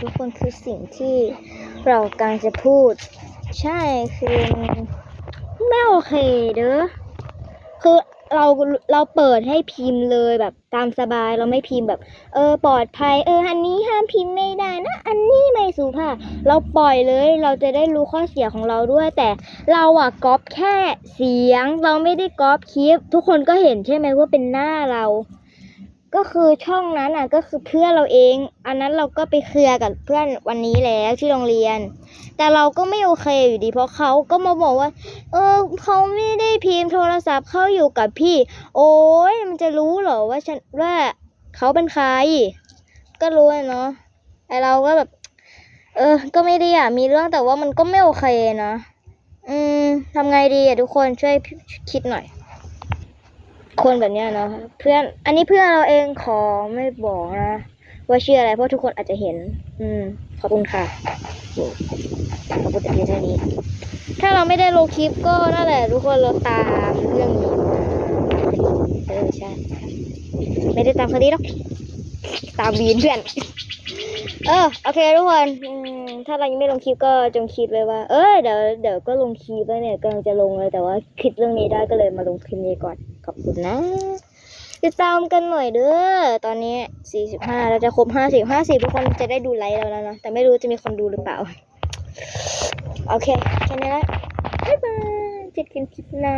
ทุกคนคือสิ่งที่เรากำลังจะพูด ใช่คือไม่โอเคเด้อคือเราเราเปิดให้พิมพ์เลยแบบตามสบายเราไม่พิมพ์แบบ เออปลอดภัย เออ อันนี้ห้ามพิมพ์ไม่ได้นะ อันนี้ไม่สุภาพเราปล่อยเลยเราจะได้รู้ข้อเสียของเราด้วย แต่เราอะก๊อปแค่เสียง เราไม่ได้ก๊อปคลิป ทุกคนก็เห็นใช่ไหมว่าเป็นหน้าเรา ก็คือช่องนั้นอะก็คือเพื่อนเราเอง อันนั้นเราก็ไปเคลียร์กับเพื่อนวันนี้แล้วที่โรงเรียน แต่เราก็ไม่โอเคอยู่ดี เพราะเขาก็มาบอกว่า เออเขาไม่ได้พิมพ์โทรศัพท์เขาอยู่กับพี่ โอ้ยมันจะรู้เหรอว่าฉันว่าเขาเป็นใคร ก็รู้เนาะไอเราก็แบบ เออ ก็ไม่ได้อยากมีเรื่องแต่ว่ามันก็ไม่โอเคนะอืมทำไงดีอะทุกคนช่วยคิดหน่อย คนแบบเนี้ยเนาะเพื่อนอันนี้เพื่อนเราเองขอไม่บอกนะว่าชื่ออะไรเพราะทุกคนอาจจะเห็น อืม ขอบคุณค่ะขอบคุณแต่เพียงเท่านี้ ถ้าเราไม่ได้ลงคลิปก็นั่นแหละทุกคนเราตามเรื่องนี้เออใช่ไม่ได้ตามคดีหรอกตามวีนเพื่อน เออโอเคทุกคนอืมถ้าเรายังไม่ลงคลิปก็จงคิดเลยว่า เออเดี๋ยวเดี๋ยวก็ลงคลิปแล้วเนี่ยกำลังจะลงเลยแต่ว่าคิดเรื่องนี้ได้ก็เลยมาลงคลิปนี้ก่อน อบคุณนะ ติดตามกันหน่อยเด้อ ตอนนี้สี่สิบห้าเราจะครบห้าสิบห้าสิบทุกคนจะได้ดูไลฟ์เราแล้วนะ แต่ไม่รู้จะมีคนดูหรือเปล่า โอเค แค่นี้ละบ๊ายบายเจอกันคลิปหน้า